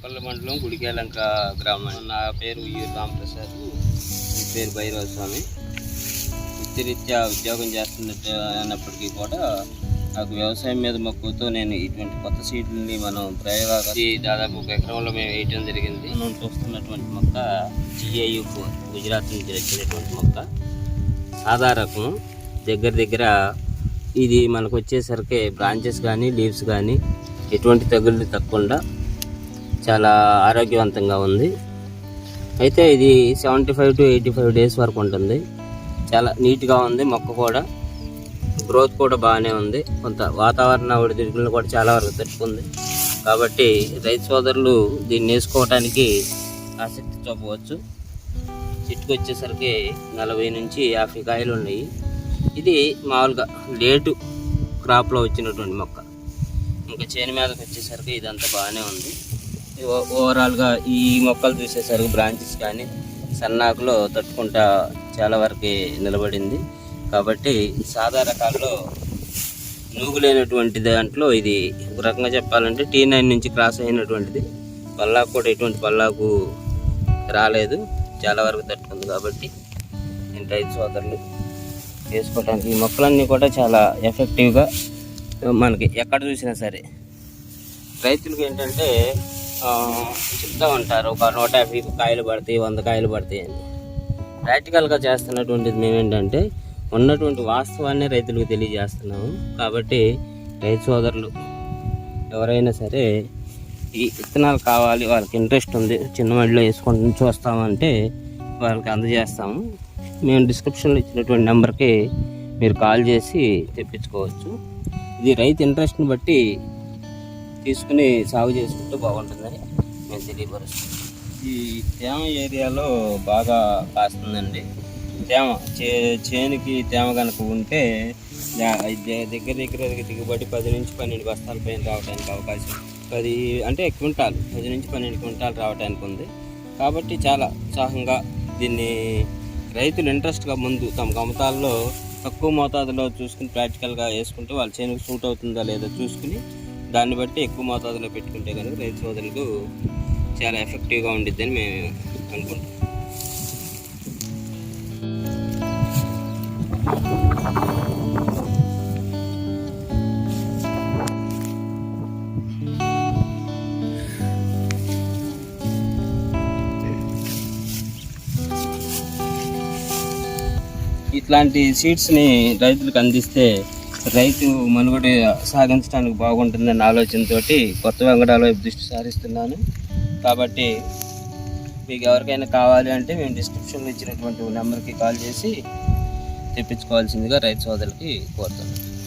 మండలం గుడికేలంక గ్రామం నా పేరు ఈ రామప్రసాద్. ఈ పేరు భైరవ స్వామి. వృత్తిరీత్యా ఉద్యోగం చేస్తున్నట్టు అన్నప్పటికీ కూడా నాకు వ్యవసాయం మీద మక్కువతో నేను ఇటువంటి కొత్త సీడ్లని మనం ప్రయోగాలు దాదాపు ఒక ఎకరంలో మేము వేయటం జరిగింది. మనం చూస్తున్నటువంటి మొక్క జిఐయు గుజరాత్ నుంచి వచ్చినటువంటి మొక్క. సాదా రకం దగ్గర దగ్గర ఇది మనకు వచ్చేసరికి బ్రాంచెస్ కానీ లీవ్స్ కానీ ఎటువంటి తగులు తక్కకుండా చాలా ఆరోగ్యవంతంగా ఉంది. అయితే ఇది seventy five to eighty five days వరకు ఉంటుంది. చాలా నీట్గా ఉంది మొక్క కూడా. గ్రోత్ కూడా బాగానే ఉంది. కొంత వాతావరణ ఒడిదుడుకులను కూడా చాలా వరకు తట్టుకుంది. కాబట్టి రైతు సోదరులు దీన్ని వేసుకోవడానికి ఆసక్తి చూపవచ్చు. చెట్టుకు వచ్చేసరికి నలభై నుంచి యాభై కాయలు ఉన్నాయి. ఇది మామూలుగా లేటు క్రాప్లో వచ్చినటువంటి మొక్క. ఇంకా చేను మీదకి వచ్చేసరికి ఇదంతా బాగానే ఉంది. ఓవరాల్గా ఈ మొక్కలు చూసేసరికి బ్రాంచెస్ కానీ సన్నాకులో తట్టుకుంటా చాలా వరకు నిలబడింది. కాబట్టి సాదా రకాల్లో నూగులేనటువంటి దాంట్లో ఇది ఒక రకంగా చెప్పాలంటే టీ నైన్ నుంచి క్రాస్ అయినటువంటిది. పల్లాకు కూడా ఎటువంటి పల్లాకు రాలేదు. చాలా వరకు తట్టుకుంది కాబట్టి నేను రైతు సోదరులు చేసుకోవడానికి ఈ మొక్కలన్నీ కూడా చాలా ఎఫెక్టివ్గా మనకి ఎక్కడ చూసినా సరే. రైతులకు ఏంటంటే చెప్తూ ఉంటారు ఒక నూట యాభై కాయలు పడతాయి వంద కాయలు పడతాయి అని. ప్రాక్టికల్గా చేస్తున్నటువంటిది మేమేంటంటే ఉన్నటువంటి వాస్తవాన్ని రైతులకు తెలియజేస్తున్నాము. కాబట్టి రైతు సోదరులు ఎవరైనా సరే ఈ విత్తనాలు కావాలి వాళ్ళకి ఇంట్రెస్ట్ ఉంది చిన్న మడిలో వేసుకొని చూస్తామంటే వాళ్ళకి అందజేస్తాము. మేము డిస్క్రిప్షన్లో ఇచ్చినటువంటి నెంబర్కి మీరు కాల్ చేసి తెప్పించుకోవచ్చు. ఇది రైతు ఇంట్రెస్ట్ని బట్టి తీసుకుని సాగు చేసుకుంటే బాగుంటుందని మేము తెలియపరుస్తాం ఈ తేమ ఏరియాలో బాగా కాస్తుందండి. తేమ చే చేనుకి తేమ కనుక ఉంటే దగ్గర దగ్గర దిగుబడి పది నుంచి పన్నెండు బస్తాల పైన రావడానికి అవకాశం. పది అంటే క్వింటాల్ పది నుంచి పన్నెండు క్వింటాల్ రావడానికి ఉంది. కాబట్టి చాలా ఉత్సాహంగా దీన్ని రైతులు ఇంట్రెస్ట్గా ముందు తమ గమతాల్లో తక్కువ మోతాదులో చూసుకుని ప్రాక్టికల్గా వేసుకుంటే వాళ్ళ చేనుకు సూట్ అవుతుందా లేదా చూసుకుని దాన్ని బట్టి ఎక్కువ మోతాదులో పెట్టుకుంటే కనుక రైతు సోదరులకు చాలా ఎఫెక్టివ్గా ఉండిద్దని మేము అనుకుంటాం ఇట్లాంటి సీడ్స్ని రైతులకు అందిస్తే రైతు మనుగడ సాగించడానికి బాగుంటుందన్న ఆలోచనతో కొత్త వెంకటాల వైపు దృష్టి సారిస్తున్నాను. కాబట్టి మీకు ఎవరికైనా కావాలి అంటే మేము డిస్క్రిప్షన్లో ఇచ్చినటువంటి నెంబర్కి కాల్ చేసి తెప్పించుకోవాల్సిందిగా రైతు సోదరులకి కోరుతున్నాను.